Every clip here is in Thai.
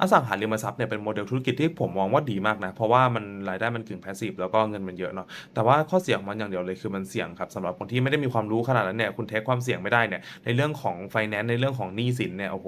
อสังหาริมทรัพย์เนี่ยเป็นโมเดลธุรกิจที่ผมมองว่าดีมากนะ เพราะว่ามันรายได้มันกึ่ง passive แล้วก็เงินมันเยอะเนาะแต่ว่าข้อเสียของมันอย่างเดียวเลยคือมันเสี่ยงครับสำหรับคนที่ไม่ได้มีความรู้ขนาดนั้นเนี่ยคุณเทคความเสี่ยงไม่ได้เนี่ยในเรื่องของ finance ในเรื่องของหนี้สินเนี่ยโอ้โห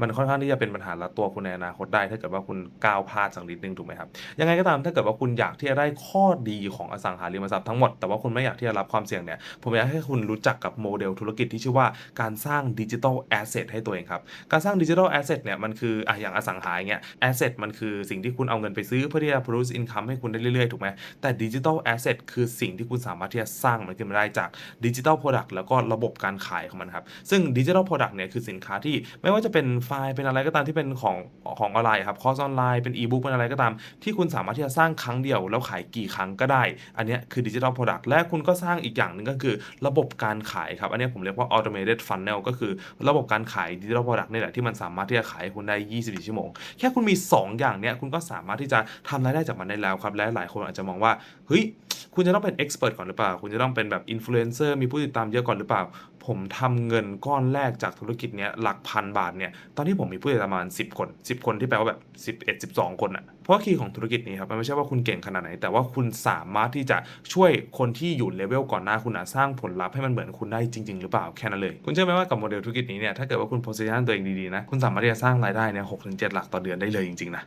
มันค่อนข้างที่จะเป็นปัญหาละตัวคุณในอนาคตได้ ถ้าเกิดว่าคุณก้าวพลาดสักนิดนึงถูกไหมครับยังไงก็ตามถ้าเกิดว่าคุณอยากที่จะได้ข้อดีของอสังหาริมทรัพย์ทั้งหมดแต่ว่าคุณไม่อยากที่จะรับความเสี่ยงเนี่ยผมอยากให้คุณรู้จักกับโมเดลธุรกิจที่ชื่อว่าการสร้างดิจิทัลแอสเซทให้ตัวเองครับการสร้างดิจิทัลแอสเซทเนี่ยมันคืออะอย่างอสังหาอย่างเงี้ยแอสเซทมันคือสิ่งที่คุณเอาเงินไปซื้อเพื่อที่จะ produce income ให้คุณได้เรื่อยๆ ถูกไหมแต่ดิจิทัลแอสเซทคือสิ่งที่คุณสามารถที่จะสร้างมันขึ้นมาได้จากดิจิทัลโปรดักต์แล้วก็ระบบการขายของมันครับ ซึ่งดิจิทัลโปรดักต์เนี่ยคือสินค้าที่ไม่ว่าจะเป็นไฟล์เป็นอะไรก็ตามที่เป็นของของออนไลน์ครับคอร์สออนไลน์เป็นอีบุ๊กเป็นอะไรก็ตาม ที่คุณสามารถที่จะสร้างครั้งเดียวแล้วขายกี่ครั้งก็ได้ อันนี้คือดิจิทัลโปรดักต์และคุณก็สร้างอีกอย่างหนึ่งก็คือระบบการขายครับ อันนี้ผมเรียกว่า automated funnel ก็คือระบบการขายดิจิทัลโปรดักต์นี่แหละที่มันสามารถที่จะขายคุณได้ 24 ชั่วโมงแค่คุณมี 2 อย่างเนี้ยคุณก็สามารถที่จะทำรายได้จากมันได้แล้วครับและหลายคนอาจจะมองว่าเฮ้ย คุณจะต้องเป็นเอ็กซ์เพรสก่อนหรือเปล่า คุณจะต้องเป็นแบบอินฟลูเอนเซอร์มีผู้ติดตามเยอะก่อนหรือเปล่า ผมทำเงินก้อนแรกจากธุรกิจเนี้ยหลักพันบาทเนี่ยตอนที่ผมมีผู้ติดตามประมาณ10 คน 10 คนที่แปลว่าแบบ 11 12 คนอะเพราะว่าคีย์ของธุรกิจนี้ครับมันไม่ใช่ว่าคุณเก่งขนาดไหน แต่ว่าคุณสามารถที่จะช่วยคนที่อยู่เลเวลก่อนหน้าคุณอะสร้างผลลัพธ์ให้มันเหมือนคุณได้จริง ๆ หรือเปล่าแค่นั้นเลยคุณเชื่อไหมว่ากับโมเดลธุรกิจนี้เนี่ยถ้าเกิดว่าคุณโพสิชันตัวเองดีๆนะคุณสามารถที่จะสร้างรายได้เนี่ย6-7หลักต่อเดือนได้เลยจริงๆนะ